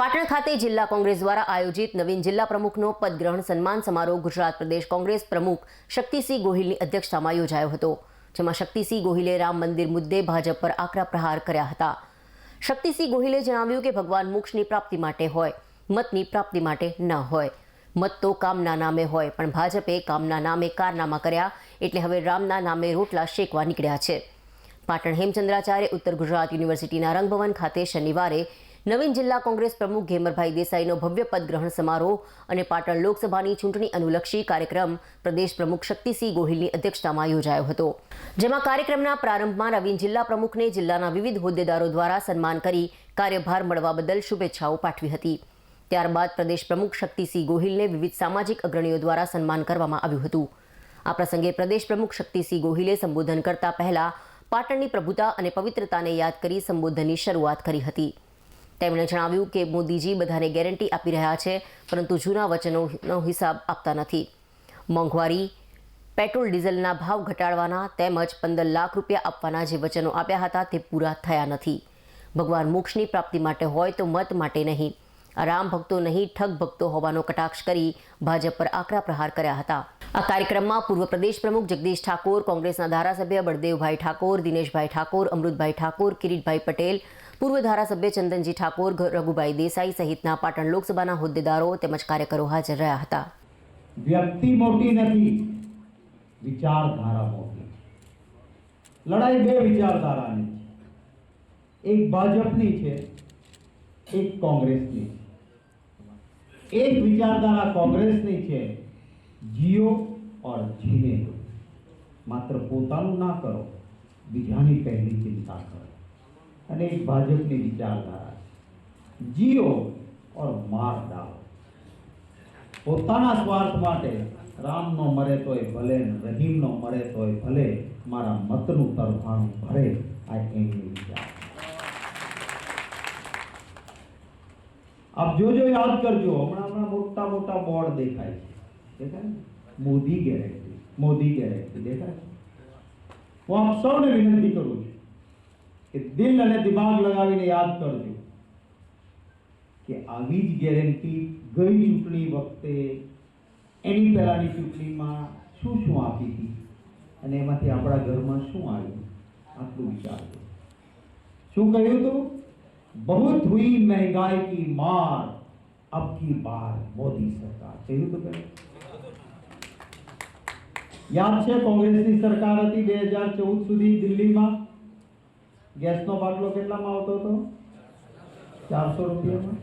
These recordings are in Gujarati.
પાટણ ખાતે જિલ્લા કોંગ્રેસ દ્વારા આયોજિત નવીન જિલ્લા પ્રમુખનો પદગ્રહણ સન્માન સમારોહ ગુજરાત પ્રદેશ કોંગ્રેસ પ્રમુખ શક્તિસિંહ ગોહિલની અધ્યક્ષતામાં યોજાયો હતો, જેમાં શક્તિસિંહ ગોહિલે રામ મંદિર મુદ્દે ભાજપ પર આકરા પ્રહાર કર્યા હતા. શક્તિસિંહ ગોહિલે જણાવ્યું કે ભગવાન મોક્ષની પ્રાપ્તિ માટે હોય, મતની પ્રાપ્તિ માટે ન હોય. મત તો કામના નામે હોય, પણ ભાજપે કામના નામે કારનામા કર્યા એટલે હવે રામના નામે રોટલા શેકવા નીકળ્યા છે. પાટણ હેમચંદ્રાચાર્ય ઉત્તર ગુજરાત યુનિવર્સિટીના રંગભવન ખાતે શનિવારે નવીન જિલ્લા કોંગ્રેસ પ્રમુખ ઘેમરભાઈ દેસાઈનો ભવ્ય પદગ્રહણ સમારોહ અને પાટણ લોકસભાની ચૂંટણી અનુલક્ષી કાર્યક્રમ પ્રદેશ પ્રમુખ શક્તિસિંહ ગોહિલની અધ્યક્ષતામાં યોજાયો હતો. જેમાં કાર્યક્રમના પ્રારંભમાં નવીન જિલ્લા પ્રમુખને જિલ્લાના વિવિધ હોદ્દેદારો દ્વારા સન્માન કરી કાર્યભાર મળવા બદલ શુભેચ્છાઓ પાઠવી હતી. ત્યારબાદ પ્રદેશ પ્રમુખ શક્તિસિંહ ગોહિલને વિવિધ સામાજિક અગ્રણીઓ દ્વારા સન્માન કરવામાં આવ્યું હતું. આ પ્રસંગે પ્રદેશ પ્રમુખ શક્તિસિંહ ગોહિલે સંબોધન કરતા પહેલા પાટણની પ્રભુતા અને પવિત્રતાને યાદ કરી સંબોધનની શરૂઆત કરી હતી. તેમણે જણાવ્યું કે મોદીજી બધાને ગેરંટી આપી રહ્યા છે, પરંતુ જૂના વચનોનો હિસાબ આપતા નથી. મોંઘવારી, પેટ્રોલ ડીઝલના ભાવ ઘટાડવાના તેમજ પંદર લાખ રૂપિયા આપવાના જે વચનો આપ્યા હતા તે પૂરા થયા નથી. ભગવાન મોક્ષની પ્રાપ્તિ માટે હોય તો મત માટે નહીં. રામ ભક્તો નહીં, ઠગ ભક્તો હોવાનો કટાક્ષ કરી ભાજપ પર આકરા પ્રહાર કર્યા હતા. આ કાર્યક્રમમાં પૂર્વ પ્રદેશ પ્રમુખ જગદીશ ઠાકોર, કોંગ્રેસના ધારાસભ્ય બળદેવભાઈ ઠાકોર, દિનેશભાઈ ઠાકોર, અમૃતભાઈ ઠાકોર, કિરીટભાઈ પટેલ, પૂર્વ ધારાસભ્ય ચંદનજી ઠાકોર રઘુભાઈ દેસાઈ સહિતના પાટણ લોકસભાના હોદ્દેદારો તેમજ કાર્યકરો હાજર રહ્યા હતા. વ્યક્તિ મોટી નથી, વિચારધારા મોટી. લડાઈ બે વિચારધારાની એક ભાજપની છે, એક કોંગ્રેસની છે. એક વિચારધારા કોંગ્રેસની છે, જીઓ ઓર દો માત્ર પોતાનું ના કરો, બીજાની પહેલી ચિંતા કરો. અને એક ભાજપની વિચારધારા છે. જીઓ ઓર માર ડાલો પોતાના સ્વાર્થ માટે રામનો મરે તોય ભલે રહીમનો મરે તોય ભલે મારા મતનું તરફાણું ભરે આ એમની આપ જોજો, યાદ કરજો. હમણાં હમણાં મોટા મોટા બોર્ડ દેખાય છે. દેખાય? મોદી ગેરંટી. મોદી ગેરંટી. દેખાય? હું આપ સૌને વિનંતી કરું છું કે દિલ અને દિમાગ લગાવીને યાદ કરજો કે આવી જ ગેરંટી ગઈ ચૂંટણી વખતે એની પહેલાની ચૂંટણીમાં શું શું આપી હતી અને એમાંથી આપણા ઘરમાં શું આવ્યું? આટલું વિચારજો. શું કહ્યું હતું बहुत हुई महंगाई की मार अब की बार मोदी सरकार કહ્યું હતું કે નહીં? યાદ છે કોંગ્રેસની સરકાર હતી બે હજાર ચૌદ સુધી દિલ્હીમાં ગેસનો બાટલો કેટલામાં આવતો હતો ચારસો રૂપિયામાં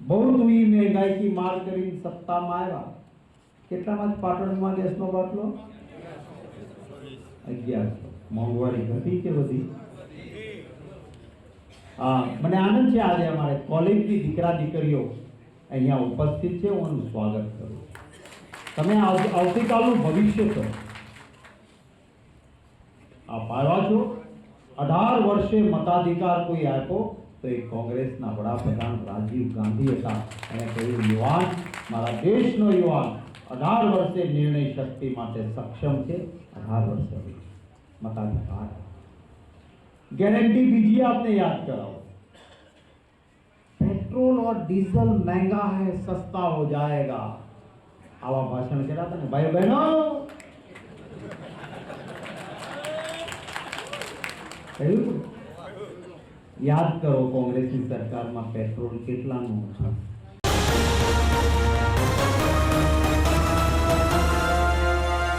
બહુ હુઈ મહેંગાઈ કી માર કરીને સત્તામાં આવ્યા કેટલામાં પાટણમાં ગેસનો બાટલો અગિયારસો મોંઘવારી ઘટી કે વધી હા મને આનંદ છે આજે અમારે કોલેજની દીકરા દીકરીઓ અહીંયા ઉપસ્થિત છે. હું એનું સ્વાગત કરું તમે આવ- આવતીકાલનું ભવિષ્ય છો આ પાડવા છો? અઢાર વર્ષે મતાધિકાર કોઈ આપ્યો તો એ કોંગ્રેસના વડાપ્રધાન રાજીવ ગાંધી હતા અને કહ્યું, યુવાન, મારા દેશનો યુવાન, અઢાર વર્ષે નિર્ણય શક્તિ માટે સક્ષમ છે. અઢાર વર્ષે મતાધિકાર गारंटी बीजिए आपने याद कराओ पेट्रोल और डीजल महंगा है सस्ता हो जाएगा आवा भाषण करा था ने भाई बहनों કહ્યું યાદ કરો કોંગ્રેસની સરકારમાં પેટ્રોલ કેટલાનું હતું